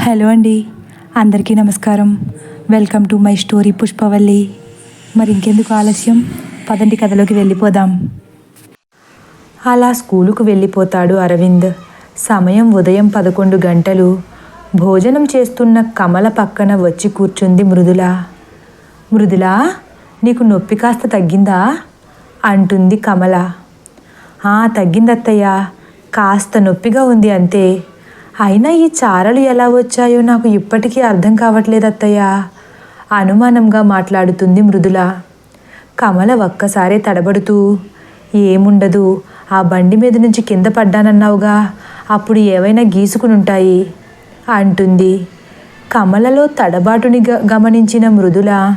Hello అండి. అందరికీ నమస్కారం. Welcome to my story Pushpavalli. మరి ఇంకెందుకు ఆలస్యం? పదండి కథలోకి వెళ్ళిపోదాం. అలా స్కూలుకు వెళ్ళిపోతాడు అరవింద్. సమయం ఉదయం పదకొండు గంటలు. భోజనం చేస్తున్న కమల పక్కన వచ్చి కూర్చుంది మృదుల. మృదుల నీకు నొప్పి కాస్త తగ్గిందా? అంటుంది కమల. "ఆ, తగ్గిందత్తయ్య. కాస్త నొప్పిగా ఉంది అంతే. అయినా ఈ చారలు ఎలా వచ్చాయో నాకు ఇప్పటికీ అర్థం కావట్లేదు అత్తయ్య. అనుమానంగా మాట్లాడుతుంది మృదుల. కమల ఒక్కసారే తడబడుతూ ఏముండదు ఆ బండి మీద నుంచి కింద పడ్డానన్నావుగా అప్పుడు ఏవైనా గీసుకుని ఉంటాయి అంటుంది. కమలలో తడబాటుని గ- గమనించిన మృదుల.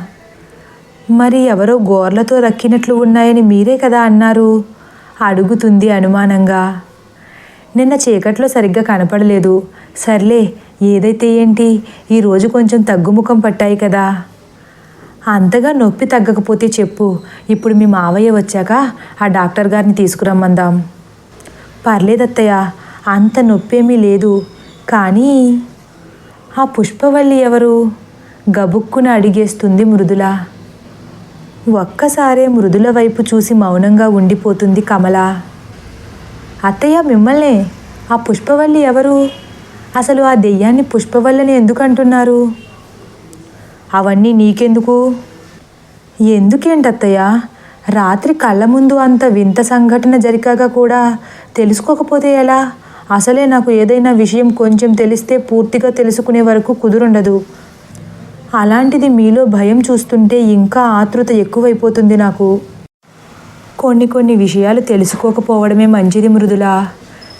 మరి ఎవరో గోర్లతో రక్కినట్లు ఉన్నాయని మీరే కదా అన్నారు? అడుగుతుంది అనుమానంగా. నిన్న చీకట్లో సరిగ్గా కనపడలేదు. సర్లే ఏదైతే ఏంటి? ఈరోజు కొంచెం తగ్గుముఖం పట్టాయి కదా. అంతగా నొప్పి తగ్గకపోతే చెప్పు. ఇప్పుడు మీ మావయ్య వచ్చాక ఆ డాక్టర్ గారిని తీసుకురమ్మందాం. పర్లేదత్తయ్య అంత నొప్పేమీ లేదు. కానీ ఆ పుష్పవల్లి ఎవరు? గబుక్కున అడిగేస్తుంది మృదుల. ఒక్కసారే మృదుల వైపు చూసి మౌనంగా ఉండిపోతుంది కమల. అత్తయ్య మిమ్మల్నే ఆ పుష్పవల్లి ఎవరు? అసలు ఆ దెయ్యాన్ని పుష్పవల్లిని ఎందుకు అంటున్నారు అవన్నీ నీకెందుకు? ఎందుకేంటి అత్తయ్య రాత్రి కళ్ళ ముందు అంత వింత సంఘటన జరిగాక కూడా తెలుసుకోకపోతే ఎలా? అసలే నాకు ఏదైనా విషయం కొంచెం తెలిస్తే పూర్తిగా తెలుసుకునే వరకు కుదురుండదు. అలాంటిది మీలో భయం చూస్తుంటే ఇంకా ఆతృత ఎక్కువైపోతుంది నాకు. కొన్ని కొన్ని విషయాలు తెలుసుకోకపోవడమే మంచిది మృదుల.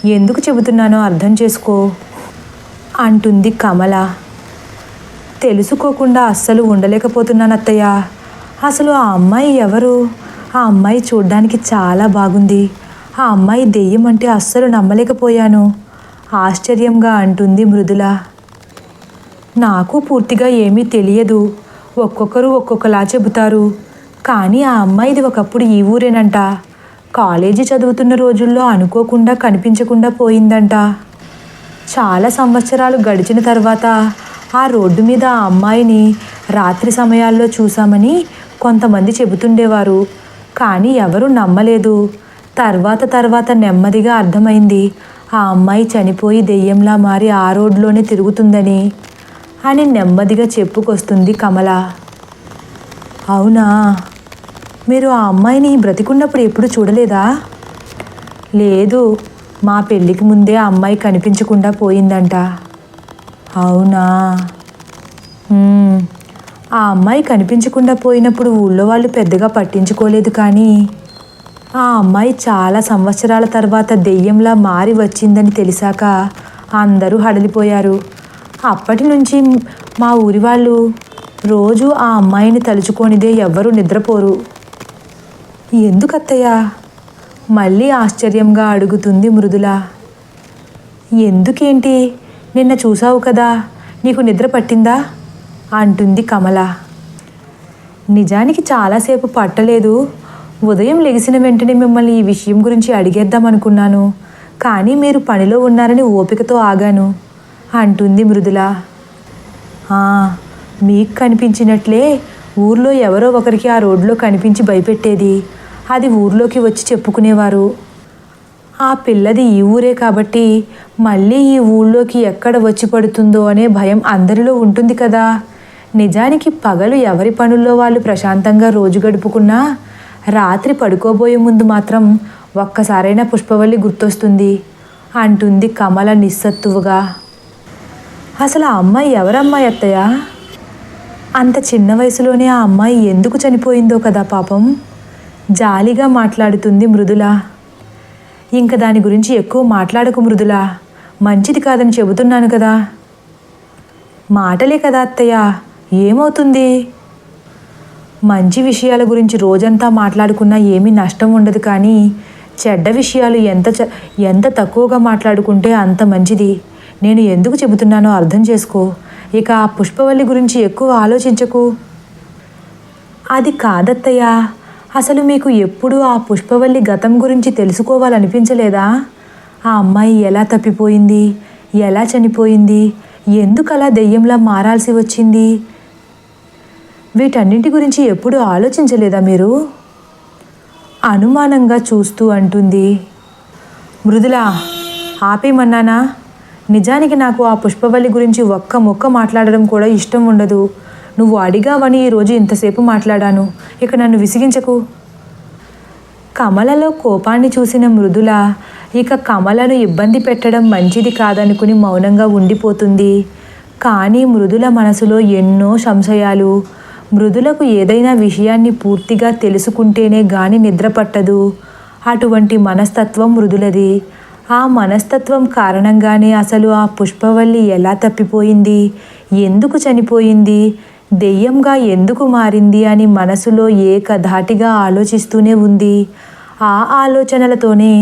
ఎందుకు చెబుతున్నానో అర్థం చేసుకో అంటుంది కమల. తెలుసుకోకుండా అస్సలు ఉండలేకపోతున్నాను అత్తయ్య. అసలు ఆ అమ్మాయి ఎవరు? ఆ అమ్మాయి చూడ్డానికి చాలా బాగుంది. ఆ అమ్మాయి దెయ్యం అంటే అస్సలు నమ్మలేకపోయాను. ఆశ్చర్యంగా అంటుంది మృదుల. నాకు పూర్తిగా ఏమీ తెలియదు. ఒక్కొక్కరు ఒక్కొక్కలా చెబుతారు. కానీ ఆ అమ్మాయిది ఒకప్పుడు ఈ ఊరేనంట. కాలేజీ చదువుతున్న రోజుల్లో అనుకోకుండా కనిపించకుండా పోయిందంట. చాలా సంవత్సరాలు గడిచిన తర్వాత ఆ రోడ్డు మీద ఆ అమ్మాయిని రాత్రి సమయాల్లో చూశామని కొంతమంది చెబుతుండేవారు. కానీ ఎవరు నమ్మలేదు. తర్వాత తర్వాత నెమ్మదిగా అర్థమైంది. ఆ అమ్మాయి చనిపోయి దెయ్యంలా మారి ఆ రోడ్లోనే తిరుగుతుందని అని నెమ్మదిగా చెప్పుకొస్తుంది కమల. అవునా? మీరు ఆ అమ్మాయిని బ్రతికున్నప్పుడు ఎప్పుడు చూడలేదా? లేదు మా పెళ్ళికి ముందే ఆ అమ్మాయి కనిపించకుండా పోయిందంట. అవునా? ఆ అమ్మాయి కనిపించకుండా పోయినప్పుడు ఊళ్ళో వాళ్ళు పెద్దగా పట్టించుకోలేదు కానీ ఆ అమ్మాయి చాలా సంవత్సరాల తర్వాత దెయ్యంలా మారి వచ్చిందని తెలిసాక అందరూ హడలిపోయారు. అప్పటి నుంచి మా ఊరి వాళ్ళు రోజు ఆ అమ్మాయిని తలుచుకొనిదే ఎవ్వరూ నిద్రపోరు. ఎందుకత్తయ్య? మళ్ళీ ఆశ్చర్యంగా అడుగుతుంది మృదుల. ఎందుకేంటి? నిన్న చూసావు కదా నీకు నిద్ర పట్టిందా? అంటుంది కమల. నిజానికి చాలాసేపు పట్టలేదు. ఉదయం లెగిసిన వెంటనే మిమ్మల్ని ఈ విషయం గురించి అడిగేద్దాం అనుకున్నాను. కానీ మీరు పనిలో ఉన్నారని ఓపికతో ఆగాను అంటుంది మృదుల. మీకు కనిపించినట్లే ఊర్లో ఎవరో ఒకరికి ఆ రోడ్లో కనిపించి భయపెట్టేది. అది ఊర్లోకి వచ్చి చెప్పుకునేవారు. ఆ పిల్లది ఈ ఊరే కాబట్టి మళ్ళీ ఈ ఊళ్ళోకి ఎక్కడ వచ్చి పడుతుందో అనే భయం అందరిలో ఉంటుంది కదా. నిజానికి పగలు ఎవరి పనుల్లో వాళ్ళు ప్రశాంతంగా రోజు గడుపుకున్నా రాత్రి పడుకోబోయే ముందు మాత్రం ఒక్కసారైనా పుష్పవల్లి గుర్తొస్తుంది అంటుంది కమల నిస్సత్తువుగా. అసలు ఆ అమ్మాయి ఎవరమ్మాయి అత్తయ్య? అంత చిన్న వయసులోనే ఆ అమ్మాయి ఎందుకు చనిపోయిందో కదా పాపం. జాలిగా మాట్లాడుతుంది మృదుల. ఇంక దాని గురించి ఎక్కువ మాట్లాడకు మృదుల. మంచిది కాదని చెబుతున్నాను కదా. మాటలే కదా అత్తయ్య ఏమవుతుంది? మంచి విషయాల గురించి రోజంతా మాట్లాడుకున్నా ఏమీ నష్టం ఉండదు కానీ చెడ్డ విషయాలు ఎంత చ- ఎంత తక్కువగా మాట్లాడుకుంటే అంత మంచిది. నేను ఎందుకు చెబుతున్నానో అర్థం చేసుకో. ఇక ఆ పుష్పవల్లి గురించి ఎక్కువ ఆలోచించకు. అది కాదత్తయ్య. అసలు మీకు ఎప్పుడు ఆ పుష్పవల్లి గతం గురించి తెలుసుకోవాలనిపించలేదా? ఆ అమ్మాయి ఎలా తప్పిపోయింది? ఎలా చనిపోయింది? ఎందుకలా దెయ్యంలా మారాల్సి వచ్చింది? వీటన్నింటి గురించి ఎప్పుడూ ఆలోచించలేదా మీరు? అనుమానంగా చూస్తూ అంటుంది. మృదులా ఆపేయమన్నానా? నిజానికి నాకు ఆ పుష్పవల్లి గురించి ఒక్క మొక్క మాట్లాడడం కూడా ఇష్టం ఉండదు. నువ్వు అడిగావని ఈరోజు ఇంతసేపు మాట్లాడాను. ఇక నన్ను విసిగించకు. కమలలో కోపాన్ని చూసిన మృదుల ఇక కమలను ఇబ్బంది పెట్టడం మంచిది కాదనుకుని మౌనంగా ఉండిపోతుంది. కానీ మృదుల మనసులో ఎన్నో సంశయాలు. మృదులకు ఏదైనా విషయాన్ని పూర్తిగా తెలుసుకుంటేనే గాని నిద్ర పట్టదు. అటువంటి మనస్తత్వం మృదులది. ఆ మనస్తత్వం కారణంగానే అసలు ఆ పుష్పవల్లి ఎలా తప్పిపోయింది? ఎందుకు చనిపోయింది? దెయ్యంగా ఎందుకు మారింది అని మనసులో ఏకధాటిగా ఆలోచిస్తూనే ఉంది. ఆ ఆలోచనలతోనే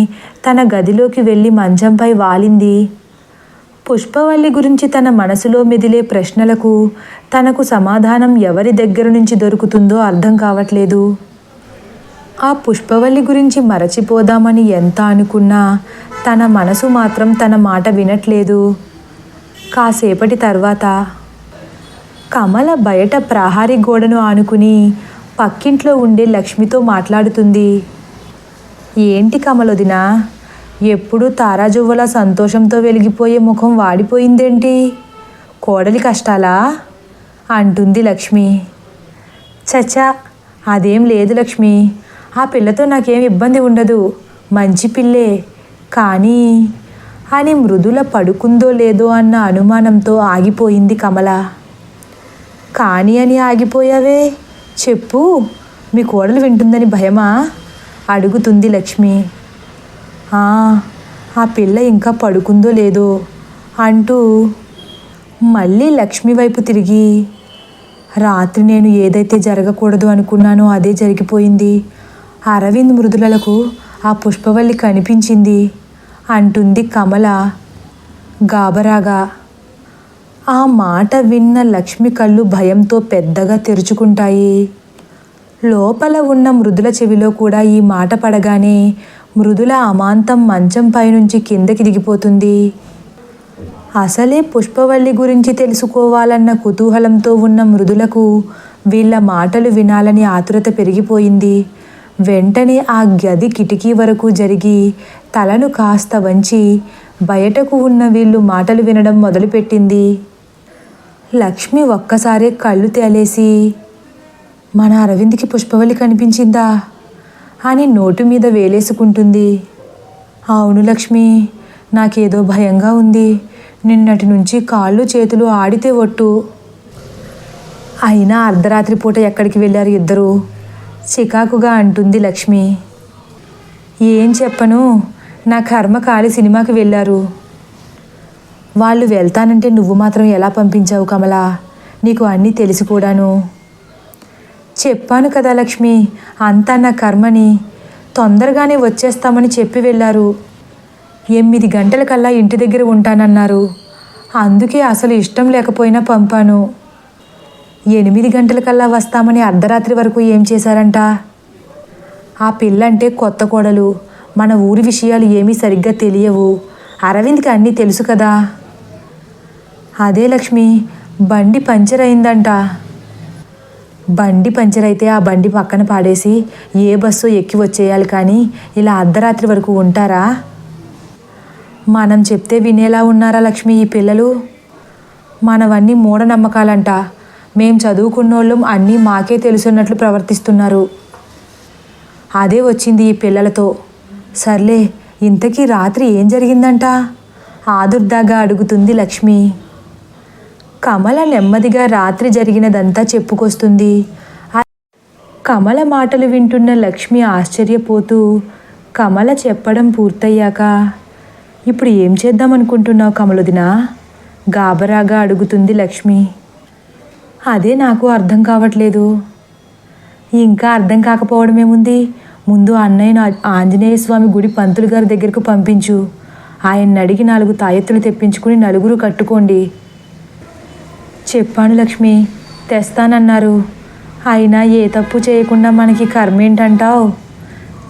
తన గదిలోకి వెళ్ళి మంచంపై వాలింది. పుష్పవల్లి గురించి తన మనసులో మెదిలే ప్రశ్నలకు తనకు సమాధానం ఎవరి దగ్గర నుంచి దొరుకుతుందో అర్థం కావట్లేదు. ఆ పుష్పవల్లి గురించి మరచిపోదామని ఎంత అనుకున్నా తన మనసు మాత్రం తన మాట వినట్లేదు. కాసేపటి తర్వాత కమల బయట ప్రహారీ గోడను ఆనుకుని పక్కింట్లో ఉండే లక్ష్మితో మాట్లాడుతుంది. ఏంటి కమలొదినా ఎప్పుడూ తారాజువ్వల సంతోషంతో వెలిగిపోయే ముఖం వాడిపోయిందేంటి? కోడలి కష్టాలా? అంటుంది లక్ష్మి. చచ్చా అదేం లేదు లక్ష్మి. ఆ పిల్లతో నాకేం ఇబ్బంది ఉండదు. మంచి పిల్లే. కానీ అని మృదుల పడుకుందో లేదో అన్న అనుమానంతో ఆగిపోయింది కమల. కానీ అని ఆగిపోయావే? చెప్పు. మీ కోడలు వింటుందని భయమా? అడుగుతుంది లక్ష్మి. "ఆ, ఆ పిల్ల ఇంకా పడుకుందో లేదో అంటూ మళ్ళీ లక్ష్మి వైపు తిరిగి. రాత్రి నేను ఏదైతే జరగకూడదు అనుకున్నానో అదే జరిగిపోయింది. అరవింద్ మృదులకు ఆ పుష్పవల్లి కనిపించింది. అంటుంది కమల. గాబరాగా. ఆ మాట విన్న లక్ష్మి కళ్ళు భయంతో పెద్దగా తెరుచుకుంటాయి. లోపల ఉన్న మృదుల చెవిలో కూడా ఈ మాట పడగానే మృదుల అమాంతం మంచం పైనుంచి కిందకి దిగిపోతుంది. అసలే పుష్పవల్లి గురించి తెలుసుకోవాలన్న కుతూహలంతో ఉన్న మృదులకు వీళ్ళ మాటలు వినాలని ఆతురత పెరిగిపోయింది. వెంటనే ఆ గది కిటికీ వరకు జరిగి తలను కాస్త వంచి బయటకు ఉన్న వీళ్ళు మాటలు వినడం మొదలుపెట్టింది. లక్ష్మి ఒక్కసారే కళ్ళు తేలేసి మన అరవింద్కి పుష్పవల్లి కనిపించిందా? అని నోటు మీద వేలేసుకుంటుంది. అవును లక్ష్మి నాకేదో భయంగా ఉంది. నిన్నటి నుంచి కాళ్ళు చేతులు ఆడితే ఒట్టు. అయినా అర్ధరాత్రి పూట ఎక్కడికి వెళ్ళారు ఇద్దరు? చికాకుగా అంటుంది లక్ష్మి. ఏం చెప్పను? నా కర్మ కాలి సినిమాకి వెళ్ళారు. వాళ్ళు వెళ్తానంటే నువ్వు మాత్రం ఎలా పంపించావు కమలా? నీకు అన్నీ తెలిసి కూడాను. చెప్పాను కదా లక్ష్మి అంతా నా కర్మని. తొందరగానే వచ్చేస్తామని చెప్పి వెళ్ళారు. ఎనిమిది గంటలకల్లా ఇంటి దగ్గర ఉంటానన్నారు. అందుకే అసలు ఇష్టం లేకపోయినా పంపాను. ఎనిమిది గంటలకల్లా వస్తామని అర్ధరాత్రి వరకు ఏం చేశారంట? ఆ పిల్లంటే కొత్త కోడలు. మన ఊరి విషయాలు ఏమీ సరిగ్గా తెలియవు. అరవింద్కి అన్నీ తెలుసు కదా. అదే లక్ష్మి బండి పంచర్ అయిందంట. బండి పంచర్ అయితే ఆ బండి పక్కన పాడేసి ఏ బస్సు ఎక్కి వచ్చేయాలి కానీ ఇలా అర్ధరాత్రి వరకు ఉంటారా? మనం చెప్తే వినేలా ఉన్నారా లక్ష్మి ఈ పిల్లలు? మనవన్నీ మూఢనమ్మకాలంట. మేం చదువుకున్నోళ్ళం అన్నీ మాకే తెలుసున్నట్లు ప్రవర్తిస్తున్నారు. అదే వచ్చింది ఈ పిల్లలతో. సర్లే ఇంతకీ రాత్రి ఏం జరిగిందంట? ఆదుర్దాగా అడుగుతుంది లక్ష్మి. కమల నెమ్మదిగా రాత్రి జరిగినదంతా చెప్పుకొస్తుంది. కమల మాటలు వింటున్న లక్ష్మి ఆశ్చర్యపోతూ కమల చెప్పడం పూర్తయ్యాక ఇప్పుడు ఏం చేద్దాం అనుకుంటున్నావు కమలుదినా? గాబరాగా అడుగుతుంది లక్ష్మి. అదే నాకు అర్థం కావట్లేదు. ఇంకా అర్థం కాకపోవడమేముంది ముందు అన్నయ్యను ఆంజనేయ స్వామి గుడి పంతులు గారి దగ్గరకు పంపించు. ఆయన్ని అడిగి నాలుగు తాయెత్తులు తెప్పించుకుని నలుగురు కట్టుకోండి. చెప్పాను లక్ష్మి తెస్తానన్నారు. అయినా ఏ తప్పు చేయకుండా మనకి కర్మ ఏంటంటావు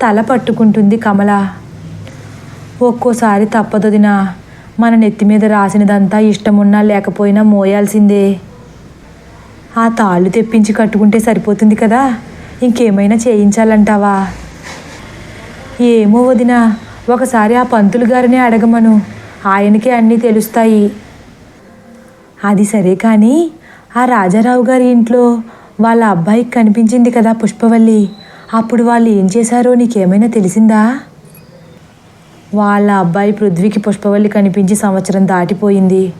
తల పట్టుకుంటుంది కమల. ఒక్కోసారి తప్పదొదినా మన నెత్తి మీద రాసినదంతా ఇష్టమున్నా లేకపోయినా మోయాల్సిందే. ఆ తాళ్ళు తెప్పించి కట్టుకుంటే సరిపోతుంది కదా? ఇంకేమైనా చేయించాలంటావా? ఏమో వదిన ఒకసారి ఆ పంతులు గారినే అడగమను. ఆయనకే అన్నీ తెలుస్తాయి. అది సరే కానీ ఆ రాజారావు గారి ఇంట్లో వాళ్ళ అబ్బాయికి కనిపించింది కదా పుష్పవల్లి. అప్పుడు వాళ్ళు ఏం చేశారో నీకేమైనా తెలిసిందా? వాళ్ళ అబ్బాయి పృథ్వీకి పుష్పవల్లి కనిపించి సంవత్సరం దాటిపోయింది.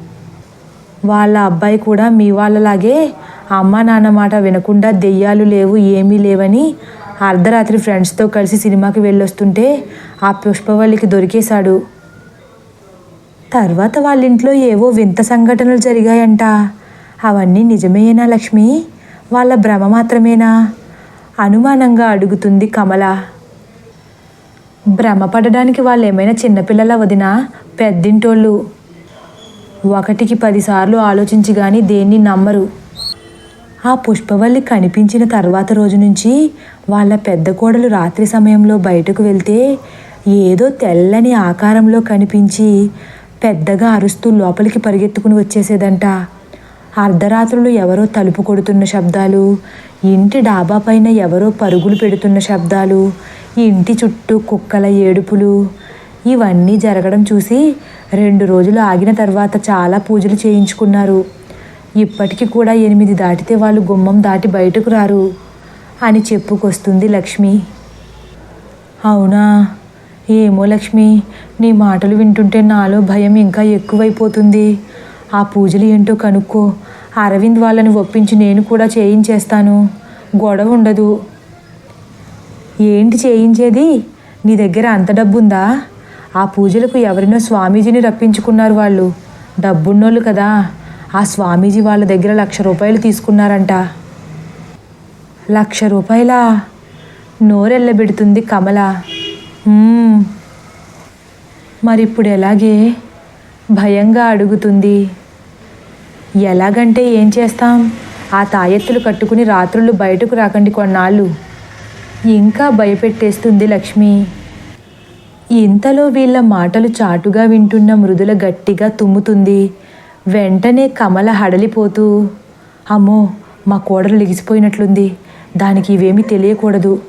వాళ్ళ అబ్బాయి కూడా మీ వాళ్ళలాగే అమ్మ నాన్న మాట వినకుండా దెయ్యాలు లేవు ఏమీ లేవని అర్ధరాత్రి ఫ్రెండ్స్తో కలిసి సినిమాకి వెళ్ళొస్తుంటే ఆ పుష్పవల్లికి దొరికేశాడు. తర్వాత వాళ్ళ ఇంట్లో ఏవో వింత సంఘటనలు జరిగాయంట. అవన్నీ నిజమేనా లక్ష్మి? వాళ్ళ భ్రమ మాత్రమేనా? అనుమానంగా అడుగుతుంది కమల. భ్రమపడడానికి వాళ్ళు ఏమైనా చిన్నపిల్లల వదినా పెద్దింటోళ్ళు? ఒకటికి పదిసార్లు ఆలోచించి కానీ దేన్ని నమ్మరు. ఆ పుష్పవల్లి కనిపించిన తర్వాత రోజు నుంచి వాళ్ళ పెద్ద కోడలు రాత్రి సమయంలో బయటకు వెళ్తే ఏదో తెల్లని ఆకారంలో కనిపించి పెద్దగా అరుస్తూ లోపలికి పరిగెత్తుకుని వచ్చేసేదంట. అర్ధరాత్రులు ఎవరో తలుపు కొడుతున్న శబ్దాలు ఇంటి డాబా పైన ఎవరో పరుగులు పెడుతున్న శబ్దాలు ఇంటి చుట్టూ కుక్కల ఏడుపులు ఇవన్నీ జరగడం చూసి రెండు రోజులు ఆగిన తర్వాత చాలా పూజలు చేయించుకున్నారు. ఇప్పటికి కూడా ఎనిమిది దాటితే వాళ్ళు గుమ్మం దాటి బయటకు రారు అని చెప్పుకొస్తుంది లక్ష్మి. అవునా? ఏమో లక్ష్మి నీ మాటలు వింటుంటే నాలో భయం ఇంకా ఎక్కువైపోతుంది. ఆ పూజలు ఏంటో కనుక్కో. అరవింద్ వాళ్ళని ఒప్పించి నేను కూడా చేయించేస్తాను. గొడవ ఉండదు. ఏంటి చేయించేది? నీ దగ్గర అంత డబ్బుందా? ఆ పూజలకు ఎవరినో స్వామీజీని రప్పించుకున్నారు వాళ్ళు. డబ్బున్నోళ్ళు కదా. ఆ స్వామీజీ వాళ్ళ దగ్గర లక్ష రూపాయలు తీసుకున్నారంట. లక్ష రూపాయల? నోరెళ్ళబెడుతుంది కమల. మరిప్పుడు ఎలాగే? భయంగా అడుగుతుంది. ఎలాగంటే ఏం చేస్తాం? ఆ తాయెత్తులు కట్టుకుని రాత్రులు బయటకు రాకండి కొన్నాళ్ళు. ఇంకా భయపెట్టేస్తుంది లక్ష్మి. ఇంతలో వీళ్ళ మాటలు చాటుగా వింటున్న మృదుల గట్టిగా తుమ్ముతుంది. వెంటనే కమల హడలిపోతూ అమ్మో మా కోడలు లిగిసిపోయినట్లుంది. దానికి ఇవేమీ తెలియకూడదు.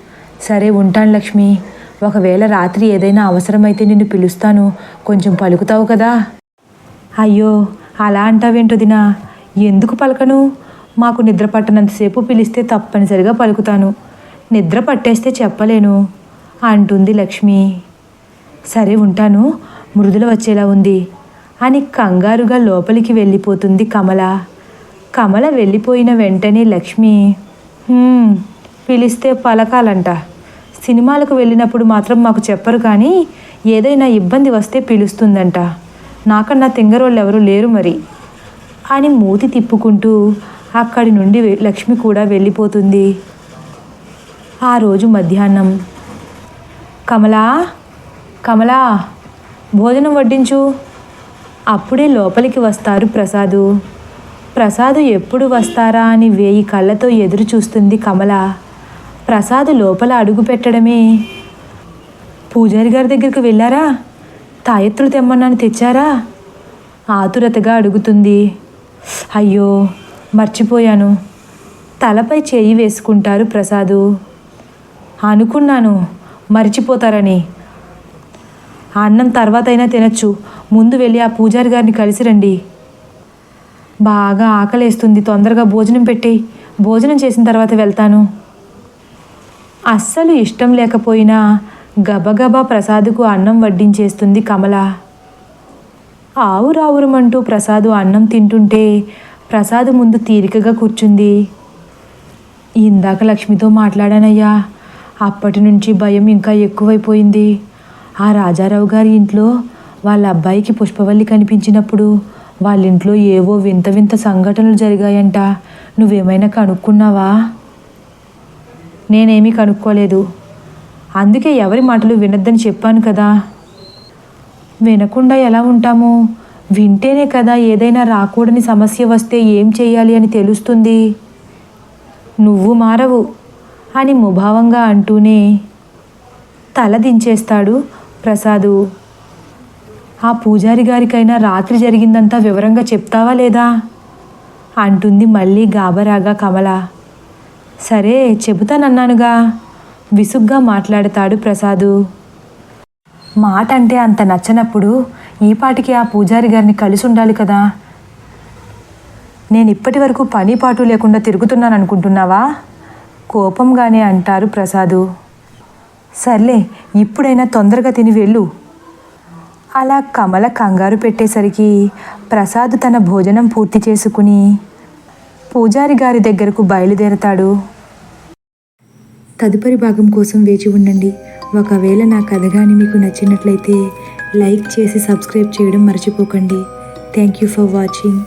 సరే ఉంటాను లక్ష్మి. ఒకవేళ రాత్రి ఏదైనా అవసరమైతే నిన్ను పిలుస్తాను. కొంచెం పలుకుతావు కదా? అయ్యో అలా అంటావేంటొదినా ఎందుకు పలకను? మాకు నిద్ర పట్టనంతసేపు పిలిస్తే తప్పనిసరిగా పలుకుతాను. నిద్ర పట్టేస్తే చెప్పలేను అంటుంది లక్ష్మి. సరే ఉంటాను. మృదుల వచ్చేలా ఉంది. అని కంగారుగా లోపలికి వెళ్ళిపోతుంది కమల. కమల వెళ్ళిపోయిన వెంటనే లక్ష్మి పిలిస్తే పలకాలంట. సినిమాలకు వెళ్ళినప్పుడు మాత్రం మాకు చెప్పరు కానీ ఏదైనా ఇబ్బంది వస్తే పిలుస్తుందంట. నాకన్నా తింగరోళ్ళు ఎవరు లేరు మరి అని మూతి తిప్పుకుంటూ అక్కడి నుండి లక్ష్మి కూడా వెళ్ళిపోతుంది. ఆ రోజు మధ్యాహ్నం. కమలా కమలా భోజనం వడ్డించు. అప్పుడే లోపలికి వస్తారు ప్రసాదు. ప్రసాదు ఎప్పుడు వస్తారా అని వేయి కళ్ళతో ఎదురు చూస్తుంది కమల. ప్రసాదు లోపల అడుగు పెట్టడమే. పూజారి గారి దగ్గరికి వెళ్ళారా? తాయెత్తులు తెమ్మన్నాను తెచ్చారా? ఆతురతగా అడుగుతుంది. అయ్యో మర్చిపోయాను. తలపై చేయి వేసుకుంటారు ప్రసాదు. అనుకున్నాను మర్చిపోతారని. అన్నం తర్వాత అయినా తినచ్చు. ముందు వెళ్ళి ఆ పూజారి గారిని కలిసి రండి. బాగా ఆకలేస్తుంది. తొందరగా భోజనం పెట్టి భోజనం చేసిన తర్వాత వెళ్తాను. అస్సలు ఇష్టం లేకపోయినా గబగబా ప్రసాదుకు అన్నం వడ్డించేస్తుంది కమల. ఆవురావురమంటూ ప్రసాదు అన్నం తింటుంటే ప్రసాదు ముందు తీరికగా కూర్చుంది. ఇందాక లక్ష్మితో మాట్లాడానయ్యా. అప్పటి నుంచి భయం ఇంకా ఎక్కువైపోయింది. ఆ రాజారావు గారి ఇంట్లో వాళ్ళ అబ్బాయికి పుష్పవల్లి కనిపించినప్పుడు వాళ్ళ ఇంట్లో ఏవో వింత వింత సంఘటనలు జరిగాయంట. నువ్వేమైనా కనుక్కున్నావా? నేనేమీ కనుక్కోలేదు. అందుకే ఎవరి మాటలు వినొద్దని చెప్పాను కదా. వినకుండా ఎలా ఉంటాము? వింటేనే కదా ఏదైనా రాకూడని సమస్య వస్తే ఏం చేయాలి అని తెలుస్తుంది. నువ్వు మారవు అని ముభావంగా అంటూనే తల దించేస్తాడు ప్రసాదు. ఆ పూజారి గారికైనా రాత్రి జరిగిందంతా వివరంగా చెప్తావా లేదా? అంటుంది మళ్ళీ గాబరాగా కమల. సరే చెబుతానన్నానుగా. విసుగ్గా మాట్లాడతాడు ప్రసాదు. మాట అంటే అంత నచ్చనప్పుడు ఈ పాటికి ఆ పూజారి గారిని కలిసి ఉండాలి కదా? నేను ఇప్పటి వరకు పని పాటు లేకుండా తిరుగుతున్నాను అనుకుంటున్నావా కోపంగానే అంటారు ప్రసాదు. సర్లే ఇప్పుడైనా తొందరగా తిని వెళ్ళు. అలా కమల కంగారు పెట్టేసరికి ప్రసాద్ తన భోజనం పూర్తి చేసుకుని పూజారి గారి దగ్గరకు బయలుదేరతాడు. తదుపరి భాగం కోసం వేచి ఉండండి. ఒకవేళ నా కథ కానీ మీకు నచ్చినట్లయితే లైక్ చేసి సబ్స్క్రైబ్ చేయడం మర్చిపోకండి. Thank you for watching.